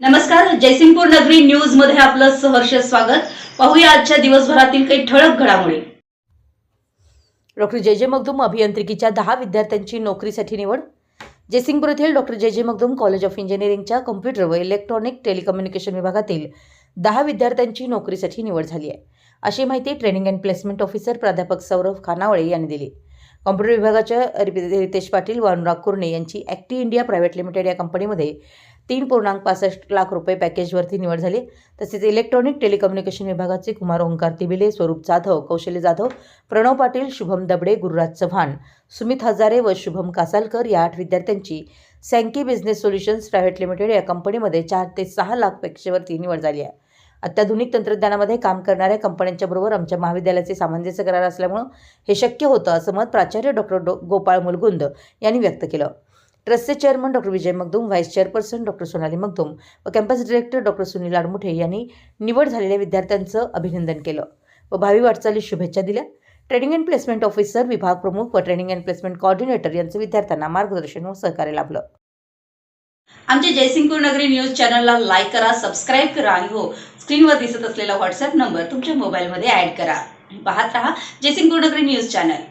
नमस्कार जयसिंगपूर नगरी न्यूजमध्ये आपलं सहर्ष स्वागत. पाहूया आजच्या दिवसभरातील काही ठळक घडामोडी. डॉक्टर जे जे मगदूम अभियांत्रिकीच्या दहा विद्यार्थ्यांची नोकरीसाठी निवड. जयसिंगपूर येथील doctor J J Magdum college of इंजिनिअरिंगच्या कम्प्युटर व इलेक्ट्रॉनिक टेलिकम्युनिकेशन विभागातील दहा विद्यार्थ्यांची नोकरीसाठी निवड झाली आहे. अशी माहिती ट्रेनिंग अँड प्लेसमेंट ऑफिसर प्राध्यापक सौरभ खानावळे यांनी दिली. कॉम्प्युटर विभागाच्या रितेश पाटील व अनुराग कुर्णे यांची ॲक्टी इंडिया प्रायव्हेट लिमिटेड या कंपनीमध्ये तीन पूर्णांक पासष्ट लाख रुपये पॅकेजवरती निवड झाली. तसेच इलेक्ट्रॉनिक टेलिकम्युनिकेशन विभागाचे कुमार ओंकार तिबिले स्वरूप जाधव कौशल्य जाधव प्रणव पाटील शुभम दबडे गुरुराज चव्हाण सुमित हजारे व शुभम कासालकर या आठ विद्यार्थ्यांची Sanky business solutions private limited या कंपनीमध्ये चार ते सहा लाख पॅकेजवरती निवड झाली आहे. अत्याधुनिक तंत्रज्ञानामध्ये काम करणाऱ्या कंपन्यांच्या बरोबर आमच्या महाविद्यालयाचे सामंजस्य करार असल्यामुळं हे शक्य होतं असं मत प्राचार्य डॉक्टर डो गोपाळ मुलगुंद यांनी व्यक्त केलं. ट्रस्टचे chairman doctor Vijay Magdum vice chairperson doctor Sonali Magdum व campus director doctor Sunil Admuthe यांनी निवड झालेल्या विद्यार्थ्यांचं अभिनंदन केलं व भावी वाटचाली शुभेच्छा दिल्या. ट्रेनिंग अँड प्लेसमेंट ऑफिसर विभाग प्रमुख व ट्रेनिंग अँड प्लेसमेंट कॉर्डिनेटर यांचं विद्यार्थ्यांना मार्गदर्शन व सहकार्य लाभलं. आमच्या जयसिंगपूर नगरी न्यूज चॅनलला लाईक करा सबस्क्राईब करा आणि हो स्क्रीनवर दिसत असलेला व्हॉट्सअप नंबर तुमच्या मोबाईलमध्ये ऍड करा. पाहत रहा जयसिंगपूर नगरी न्यूज चॅनल.